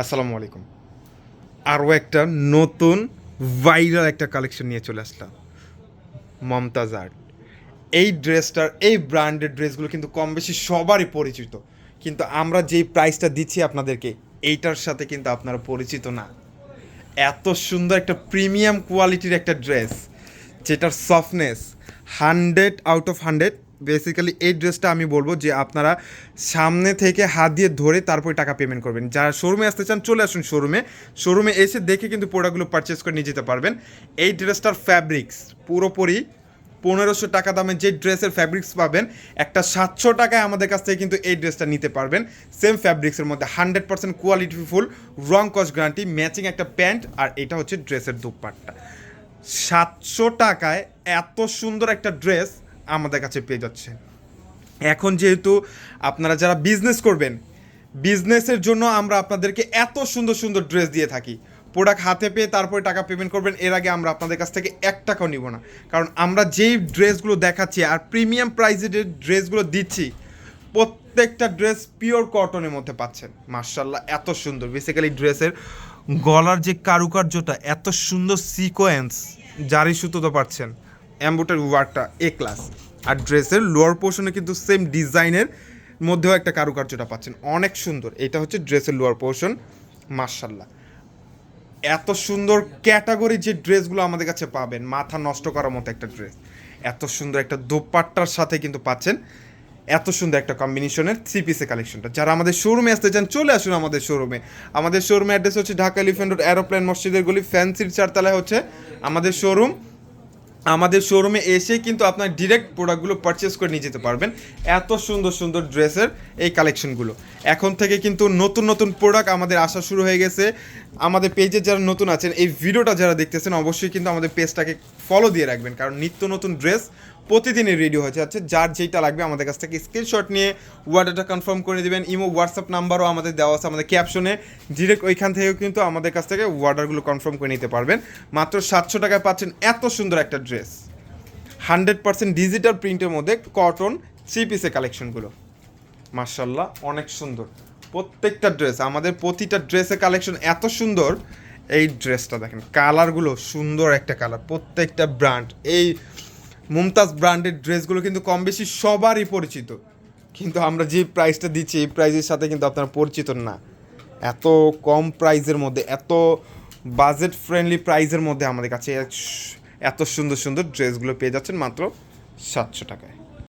আসসালামু আলাইকুম। আরও একটা নতুন ভাইরাল একটা কালেকশন নিয়ে চলে আসলাম। মমতাজ আর্ট এই ড্রেসটার এই ব্র্যান্ডের ড্রেসগুলো কিন্তু কম বেশি সবারই পরিচিত। কিন্তু আমরা যেই প্রাইসটা দিচ্ছি আপনাদেরকে, এইটার সাথে কিন্তু আপনারা পরিচিত না। এত সুন্দর একটা প্রিমিয়াম কোয়ালিটির একটা ড্রেস যেটার softness hundred out of hundred basically এই ড্রেসটা আমি বলব যে আপনারা সামনে থেকে হাত দিয়ে ধরে তারপরে টাকা পেমেন্ট করবেন। যারা শোরুমে আসতে চান, চলে আসুন শোরুমে শোরুমে এসে দেখে কিন্তু প্রোডাক্টগুলো পারচেস করে নিয়ে যেতে পারবেন। এই ড্রেসটার ফ্যাব্রিক্স পুরোপুরি পনেরোশো টাকা দামে যে ড্রেসের ফ্যাব্রিক্স পাবেন, একটা সাতশো টাকায় আমাদের কাছ থেকে কিন্তু এই ড্রেসটা নিতে পারবেন। সেম ফ্যাব্রিক্সের মধ্যে হান্ড্রেড পার্সেন্ট কোয়ালিটিফুল রং কস্ট গ্যারান্টি ম্যাচিং একটা প্যান্ট আর এটা হচ্ছে ড্রেসের দুপাট্টা। সাতশো টাকায় এত সুন্দর একটা ড্রেস আমাদের কাছে পেয়ে যাচ্ছে। এখন যেহেতু আপনারা যারা বিজনেস করবেন বিজনেসের জন্য আমরা আপনাদেরকে এত সুন্দর সুন্দর ড্রেস দিয়ে থাকি। প্রোডাক্ট হাতে পেয়ে তারপরে টাকা পেমেন্ট করবেন, এর আগে আমরা আপনাদের কাছ থেকে এক টাকাও নিব না। কারণ আমরা যেই ড্রেসগুলো দেখাচ্ছি আর প্রিমিয়াম প্রাইসে যে ড্রেসগুলো দিচ্ছি, প্রত্যেকটা ড্রেস পিওর কটনের মধ্যে পাচ্ছেন। মার্শাল্লাহ এত সুন্দর। বেসিক্যালি ড্রেসের গলার যে কারুকার্যটা, এত সুন্দর সিকোয়েন্স জারি সুতো তো পাচ্ছেন। অ্যাম্বুটার ওয়ার্কটা এ ক্লাস আর ড্রেসের লোয়ার পোর্শনে কিন্তু সেম ডিজাইনের মধ্যেও একটা কারুকার্যটা পাচ্ছেন। অনেক সুন্দর। এটা হচ্ছে ড্রেসের লোয়ার পোর্শন মার্শাল্লাহ এত সুন্দর ক্যাটাগরি যে ড্রেসগুলো আমাদের কাছে পাবেন, মাথা নষ্ট করার মতো একটা ড্রেস এত সুন্দর একটা দোপাট্টার সাথে কিন্তু পাচ্ছেন। এত সুন্দর একটা কম্বিনেশনের থ্রি পিসের কালেকশনটা যারা আমাদের শোরুমে আসতে চান, চলে আসুন আমাদের শোরুমে আমাদের শোরুমে অ্যাড্রেস হচ্ছে ঢাকা এলিফেন্ট রোড অ্যারোপ্লেন মসজিদের গলি ফ্যান্সির চারতলায় হচ্ছে আমাদের শোরুম আমাদের শোরুমে এসে কিন্তু আপনার ডিরেক্ট প্রোডাক্টগুলো পারচেস করে নিয়ে যেতে পারবেন। এত সুন্দর সুন্দর ড্রেসের এই কালেকশনগুলো এখন থেকে কিন্তু নতুন নতুন প্রোডাক্ট আমাদের আসা শুরু হয়ে গেছে। আমাদের পেজে যারা নতুন আছেন, এই ভিডিওটা যারা দেখতেছেন, অবশ্যই কিন্তু আমাদের পেজটাকে ফলো দিয়ে রাখবেন। কারণ নিত্য নতুন ড্রেস প্রতিদিনই রেডি হয়ে যাচ্ছে। যার যেইটা লাগবে আমাদের কাছ থেকে স্ক্রিনশট নিয়ে ওয়ার্ডারটা কনফার্ম করে দেবেন ইমো হোয়াটসঅ্যাপ নাম্বারও আমাদের দেওয়া আছে আমাদের ক্যাপশনে ডিরেক্ট ওইখান থেকেও কিন্তু আমাদের কাছ থেকে ওয়ার্ডারগুলো কনফার্ম করে নিতে পারবেন। মাত্র সাতশো টাকায় পাচ্ছেন এত সুন্দর একটা ড্রেস হান্ড্রেড পার্সেন্ট ডিজিটাল প্রিন্টের মধ্যে কটন থ্রি পিসের কালেকশনগুলো মার্শাল্লাহ অনেক সুন্দর। প্রত্যেকটা ড্রেস আমাদের প্রতিটা ড্রেসের কালেকশন এত সুন্দর। এই ড্রেসটা দেখেন কালারগুলো সুন্দর একটা কালার প্রত্যেকটা ব্র্যান্ড এই মুমতাজ ব্র্যান্ডের ড্রেসগুলো কিন্তু কম বেশি সবারই পরিচিত। কিন্তু আমরা যে প্রাইসটা দিচ্ছি, এই প্রাইসের সাথে কিন্তু আপনারা পরিচিত না। এত কম প্রাইসের মধ্যে, এত বাজেট ফ্রেন্ডলি প্রাইসের মধ্যে আমাদের কাছে এত সুন্দর সুন্দর ড্রেসগুলো পেয়ে যাচ্ছেন মাত্র সাতশো টাকায়।